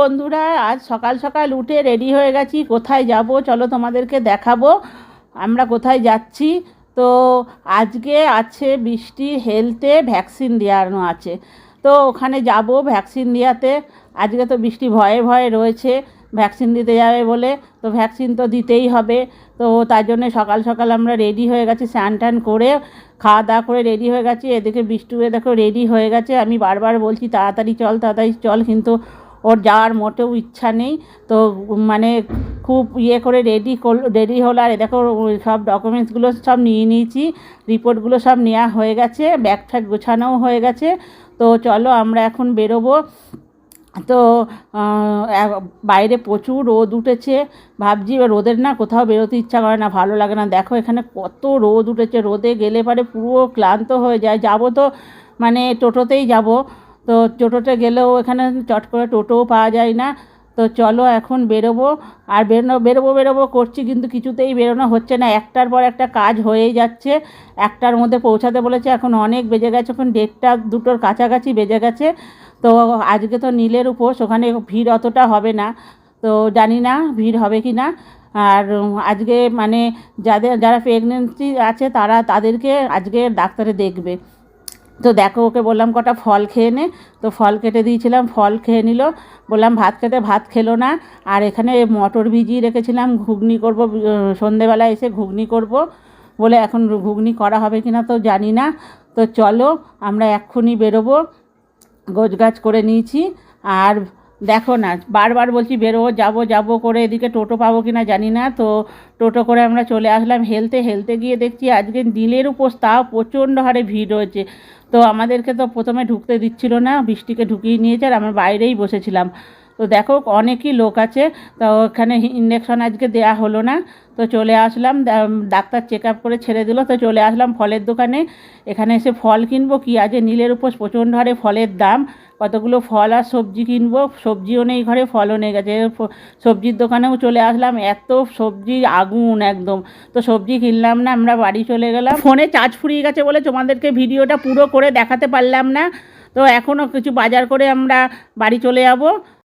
বন্ধুরা, আজ সকাল সকাল উঠে রেডি হয়ে গেছি। কোথায় যাব? চলো তোমাদেরকে দেখাবো। আমরা কোথায় যাচ্ছি? তো আজকে আছে বৃষ্টির হেলথে ভ্যাকসিন দেওয়ানো আছে। তো ওখানে যাব ভ্যাকসিন দেওয়াতে। আজকে তো বৃষ্টি ভয়ে ভয়ে রয়েছে। ভ্যাকসিন দিতে যাবে বলে তো ভ্যাকসিন তো দিতেই হবে। তো তার জন্য সকাল সকাল আমরা রেডি হয়ে গেছি, স্নান টান করে খাওয়া দাওয়া করে রেডি হয়ে গেছি। এদিকে বৃষ্টি হয়ে দেখো রেডি হয়ে গেছে। আমি বারবার বলছি, তাড়াতাড়ি চল তাড়াতাড়ি চল। কিন্তু ওর যাওয়ার মোটেও ইচ্ছা নেই। তো মানে খুব ইয়ে করে রেডি করল রেডি হলো। আর দেখো, সব ডকুমেন্টসগুলো সব নিয়ে নিয়েছি। রিপোর্টগুলো সব নেওয়া হয়ে গেছে। ব্যাগ ঠ্যাগ গোছানোও হয়ে গেছে। তো চলো আমরা এখন বেরোবো। তো বাইরে প্রচুর রোদ উঠেছে। ভাবছি এবার রোদের না কোথাও বেরোতে ইচ্ছা করে না, ভালো লাগে না। দেখো এখানে কত রোদ উঠেছে। রোদে গেলে পারে পুরো ক্লান্ত হয়ে যায়। যাব তো মানে টোটোতেই যাব। তো টোটোতে গেলেও এখানে চট করে টোটোও পাওয়া যায় না। তো চলো এখন বেরোবো। আর বেরোনো, বেরোবো বেরোবো করছি কিন্তু কিছুতেই বেরোনো হচ্ছে না। একটার পর একটা কাজ হয়েই যাচ্ছে। একটার মধ্যে পৌঁছাতে বলেছে এখন অনেক বেজে গেছে। এখন দেড়টা, দুটোর কাছাকাছি বেজে গেছে। তো আজকে তো নীলের উপোস, ওখানে ভিড় অতটা হবে না। তো জানি না ভিড় হবে কি না। আর আজকে মানে যাদের, যারা প্রেগনেন্সি আছে তারা, তাদেরকে আজকে ডাক্তারে দেখবে। তো দেখো, ওকে বললাম, কটা ফল খেয়ে নে। তো ফল কেটে দিয়েছিলাম, ফল খেয়ে নিল। বললাম, ভাত খেতে ভাত খেলো না। আর এখানে মটর ভিজিয়ে রেখেছিলাম, ঘুগনি করব সন্ধেবেলা এসে ঘুগনি করব। বলে, এখন ঘুগনি করা হবে কি না তো জানি না। তো চলো, আমরা এক্ষুনি বেরোবো। গোছগাছ করে নিয়েছি। আর দেখো না, বারবার বলছি বেরোবো যাব যাব করে এদিকে টোটো পাবো কি না জানি না, তো টোটো করে আমরা চলে আসলাম হেলতে হেলতে গিয়ে দেখছি আজকে নীলের উপোস, তাও প্রচণ্ড হারে ভিড় রয়েছে তো আমাদেরকে তো প্রথমে ঢুকতে দিচ্ছিল না, বৃষ্টিকে ঢুকিয়ে নিয়েছে আর আমরা বাইরেই বসেছিলাম। তো দেখো অনেকই লোক আছে, তো ওখানে ইঞ্জেকশন আজকে দেয়া হলো না, তো চলে আসলাম ডাক্তার চেক আপ করে ছেড়ে দিল, তো চলে আসলাম ফলের দোকানে। এখানে এসে ফল কিনবো, কি আজ নীলের উপর প্রচণ্ড হারে ফলের দাম। কতগুলো ফল আর সবজি কিনবো, সবজিও নেই ঘরে, ফলও নেই গেছে। সবজির দোকানেও চলে আসলাম, এত সবজি আগুন একদম। তো সবজি কিনলাম না, আমরা বাড়ি চলে গেলাম। ফোনে চার্জ ফুরিয়ে গেছে বলে তোমাদেরকে ভিডিওটা পুরো করে দেখাতে পারলাম না। তো এখনও কিছু বাজার করে আমরা বাড়ি চলে যাব।